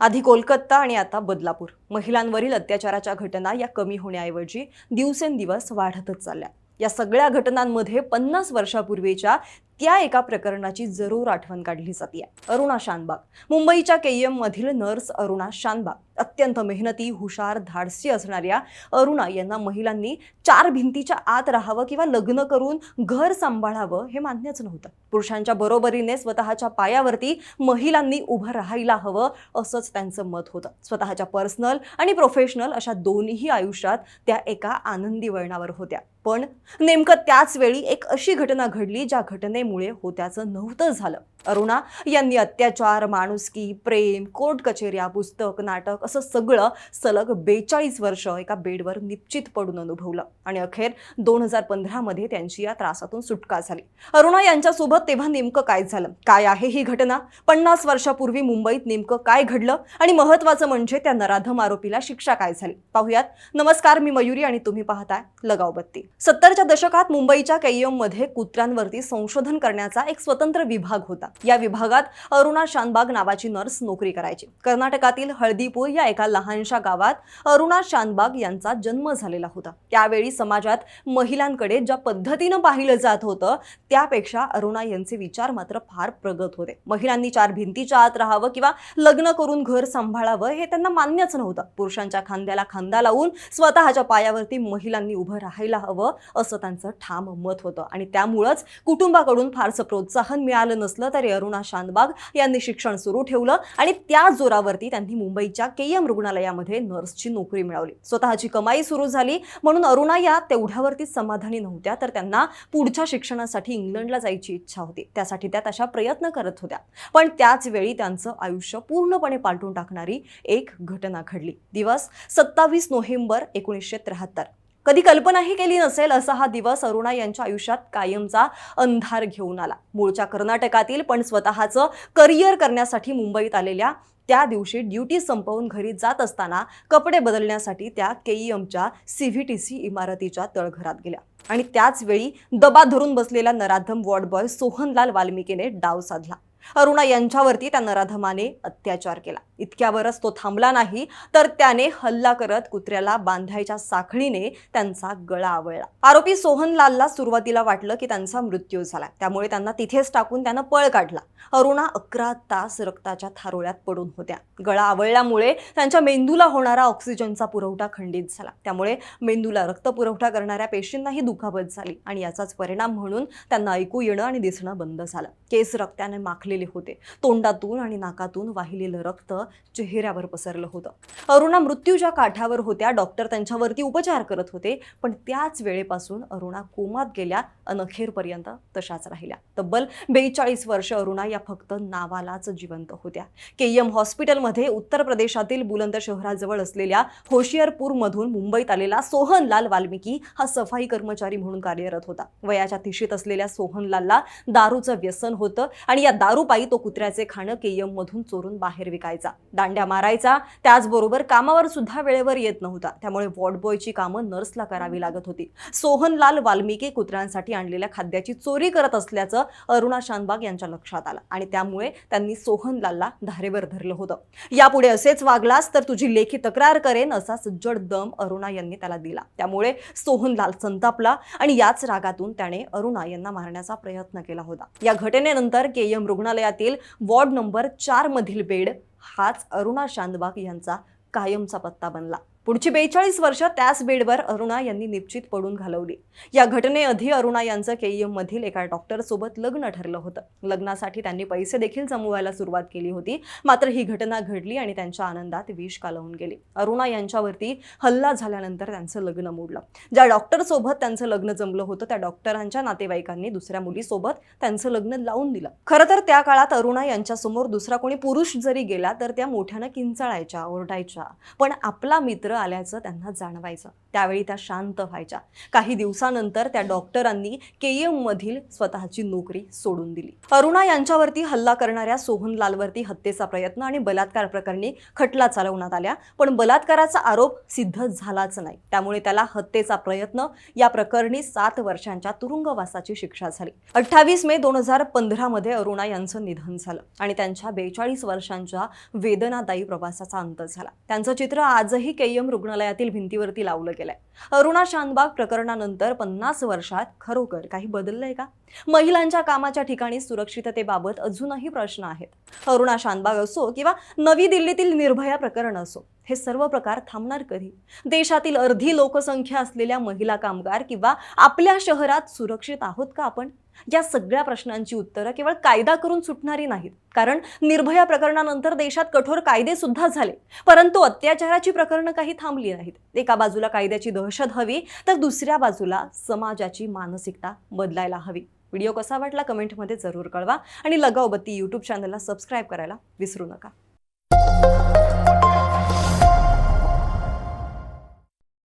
आधी कोलकाता आणि आता बदलापूर. महिलांवरील अत्याचाराच्या घटना या कमी होण्याऐवजी दिवसेंदिवस वाढतच चालल्या. या सगळ्या घटनांमध्ये पन्नास वर्षापूर्वीच्या त्या एका प्रकरणाची जरूर आठवण काढली जाते अरुणा शानबाग. मुंबईच्या केईएम मधील नर्स अरुणा शानबाग. अत्यंत मेहनती हुशार धाडसी असणाऱ्या अरुणा यांना महिलांनी चार भिंतीच्या आत राहावं किंवा लग्न करून घर सांभाळावं हे मान्यच नव्हतं. पुरुषांच्या बरोबरीने स्वतःच्या पायावरती महिलांनी उभं राहायला हवं असंच त्यांचं मत होतं. स्वतःच्या पर्सनल आणि प्रोफेशनल अशा दोन्ही आयुष्यात त्या एका आनंदी वळणावर होत्या. पण नेमकं त्याच वेळी एक अशी घटना घडली ज्या घटने घटनेमुळे होत्याचं नव्हतं झालं. अरुणा यांनी अत्याचार माणुसकी प्रेम कोर्ट कचेऱ्या पुस्तक नाटक असं सगळं सलग बेचाळीस वर्ष एका बेडवर निश्चित पडून अनुभवलं. आणि अखेर दोन हजार पंधरामध्ये त्यांची या त्रासातून सुटका झाली. अरुणा यांच्यासोबत तेव्हा नेमकं काय झालं? काय आहे ही घटना? पन्नास वर्षापूर्वी मुंबईत नेमकं काय घडलं? आणि महत्वाचं म्हणजे त्या नराधम आरोपीला शिक्षा काय झाली? पाहुयात. नमस्कार मी मयुरी आणि तुम्ही पाहताय लगावबत्ती. सत्तरच्या दशकात मुंबईच्या कैयम कुत्र्यांवरती संशोधन करण्याचा एक स्वतंत्र विभाग होता. या विभागात अरुणा शानबाग नावाची नर्स नोकरी करायची. कर्नाटकातील हळदीपूर या एका लहानशा गावात अरुणा शानबाग यांचा जन्म झालेला होता. त्यावेळी समाजात महिलांकडे ज्या पद्धतीनं पाहिलं जात होतं त्यापेक्षा अरुणा यांचे विचार मात्र फार प्रगत होते. महिलांनी चार भिंतीच्या आत राहावं किंवा लग्न करून घर सांभाळावं हे त्यांना मान्यच नव्हतं. पुरुषांच्या खांद्याला खांदा लावून स्वतःच्या पायावरती महिलांनी उभं राहायला हवं असं त्यांचं ठाम मत होतं. आणि त्यामुळंच कुटुंबाकडून फारसं प्रोत्साहन मिळालं नसलं तरी अरुणा शानबाग यांनी शिक्षण सुरू ठेवलं आणि त्या जोरावरती त्यांनी मुंबईच्या केएम रुग्णालयामध्ये नर्सची नोकरी मिळवली. स्वतःची कमाई सुरू झाली. म्हणून अरुणा या तेवढ्यावरती समाधानी नव्हत्या तर त्यांना पुढच्या शिक्षणासाठी इंग्लंडला जायची इच्छा होती. त्यासाठी त्या तशा प्रयत्न करत होत्या. पण त्याच वेळी त्यांचं आयुष्य पूर्णपणे पालटून टाकणारी एक घटना घडली. दिवस सत्तावीस नोव्हेंबर एकोणीसशे त्र्याहत्तर. कधी कल्पनाही केली नसेल असा हा दिवस अरुणा यांच्या आयुष्यात कायमचा अंधार घेऊन आला. मूळच्या कर्नाटकातील पण स्वतःचं करिअर करण्यासाठी मुंबईत आलेल्या त्या दिवशी ड्युटी संपवून घरी जात असताना कपडे बदलण्यासाठी त्या केईएमच्या सी व्ही टी सी इमारतीच्या तळघरात गेल्या. आणि त्याच वेळी दबा धरून बसलेला नराधम वॉर्ड बॉय सोहनलाल वाल्मिकीने डाव साधला. अरुणा यांच्यावरती त्या नराधमाने अत्याचार केला. इतक्यावरच तो थांबला नाही तर त्याने हल्ला करत कुत्र्याला बांधायच्या साखळीने त्यांचा गळा आवळला. आरोपी सोहनलालला सुरुवातीला वाटलं की त्यांचा मृत्यू झाला. त्यामुळे त्यांना तिथेच टाकून त्यानं पळ काढला. अरुणा अकरा तास रक्ताच्या थारोळ्यात पडून होत्या. गळा आवळल्यामुळे त्यांच्या मेंदूला होणारा ऑक्सिजनचा पुरवठा खंडित झाला. त्यामुळे मेंदूला रक्त पुरवठा करणाऱ्या पेशींनाही दुखापत झाली आणि याचाच परिणाम म्हणून त्यांना ऐकू येणं आणि दिसणं बंद झालं. केस रक्ताने पडलेले होते. तोंडातून आणि नाकातून वाहिलेलं रक्त चेहऱ्यावर पसरलं होतं. अरुणा मृत्यूच्या काठावर होत्या. डॉक्टर त्यांच्यावरती उपचार करत होते. पण त्याच वेळेपासून अरुणा कोमात गेल्या. अनखेरपर्यंत तशाच राहिल्या. तब्बल बेचाळीस वर्ष अरुणा या फक्त नावालाच जिवंत होत्या. केईएम हॉस्पिटलमध्ये उत्तर प्रदेशातील बुलंद शहराजवळ असलेल्या होशियारपूरमधून मुंबईत आलेला सोहनलाल वाल्मिकी हा सफाई कर्मचारी म्हणून कार्यरत होता. वयाच्या तिशीत असलेल्या सोहनलालला दारूचं व्यसन होतं आणि या दारू दारूपायी तो कुत्र्याचे खाणं केयम मधून चोरून बाहेर विकायचा. दांड्या मारायचा त्याचबरोबर कामावर सुद्धा वेळेवर येत नव्हता. त्यामुळे वॉर्डबॉयची कामं नर्सला करावी लागत होती. सोहनलाल वाल्मिकी कुत्र्यांसाठी आणलेल्या खाद्याची चोरी करत असल्याचं अरुणा शानबाग यांच्या लक्षात आलं आणि त्यामुळे त्यांनी सोहनलालला धारेवर धरलं होतं. यापुढे असेच वागलास तर तुझी लेखी तक्रार करेन असा सज्जड दम अरुणा यांनी त्याला दिला. त्यामुळे सोहनलाल संतापला आणि याच रागातून त्याने अरुणा यांना मारण्याचा प्रयत्न केला होता. या घटनेनंतर केएम रुग्णालयातील वॉर्ड नंबर चारमधील बेड हाच अरुणा शांदबाग यांचा कायमचा पत्ता बनला. पुढची बेचाळीस वर्ष त्याच बेडवर अरुणा यांनी निश्चित पडून घालवली. या घटनेआधी अरुणा यांचं केईएम मधील एका डॉक्टरसोबत लग्न ठरलं होतं. लग्नासाठी त्यांनी पैसे देखील जमवायला सुरुवात केली होती. मात्र ही घटना घडली आणि त्यांच्या आनंदात विष कालवून गेली. अरुणा यांच्यावरती हल्ला झाल्यानंतर त्यांचं लग्न मोडलं. ज्या डॉक्टरसोबत त्यांचं लग्न जमलं होतं त्या डॉक्टरांच्या नातेवाईकांनी दुसऱ्या मुलीसोबत त्यांचं लग्न लावून दिलं. खरं तर त्या काळात अरुणा यांच्यासमोर दुसरा कोणी पुरुष जरी गेला तर त्या मोठ्यानं किंचाळायच्या ओरडायच्या. पण आपला मित्र आल्याचं त्यांना जाणवायचं. त्यावेळी त्या शांत व्हायच्या. काही दिवसानंतर त्या डॉक्टरांनी केएम मधील स्वतःची नोकरी सोडून दिली. अरुणा यांच्यावरती हल्ला करणाऱ्या सोहनलालवरती हत्येचा प्रयत्न आणि बलात्कार प्रकरणी खटला चालवण्यात आल्या. पण बलात्काराचा आरोप सिद्ध झालाच नाही. त्यामुळे त्याला हत्येचा प्रयत्न या प्रकरणी सात वर्षांच्या तुरुंगवासाची शिक्षा झाली. अठ्ठावीस मे दोन हजार पंधरामध्ये अरुणा यांचं निधन झालं आणि त्यांच्या बेचाळीस वर्षांच्या वेदनादायी प्रवासाचा अंत झाला. त्यांचं चित्र आजही केयम रुग्णालयातील भिंतीवरती लावलं गेलंय. अरुणा शानबाग प्रकरणानंतर पन्नास वर्षात खरोखर काही बदललंय का? महिलांच्या कामाच्या ठिकाणी सुरक्षिततेबाबत अजूनही प्रश्न आहेत. अरुणा शानबाग असो किंवा नवी दिल्लीतील निर्भया प्रकरण असो हे सर्व प्रकार थांबणार कधी? देशातील अर्धी लोकसंख्या असलेल्या महिला कामगार किंवा आपल्या शहरात सुरक्षित आहोत का आपण? या सगळ्या प्रश्नांची उत्तरं केवळ कायदा करून सुटणारी नाहीत. कारण निर्भया प्रकरणानंतर देशात कठोर कायदे सुद्धा झाले. परंतु अत्याचाराची प्रकरणं काही थांबली नाहीत. एका बाजूला कायद्याची दहशत हवी तर दुसऱ्या बाजूला समाजाची मानसिकता बदलायला हवी. व्हिडिओ कसा वाटला कमेंटमध्ये जरूर कळवा आणि लगावबत्ती यूट्यूब चॅनलला सबस्क्राईब करायला विसरू नका.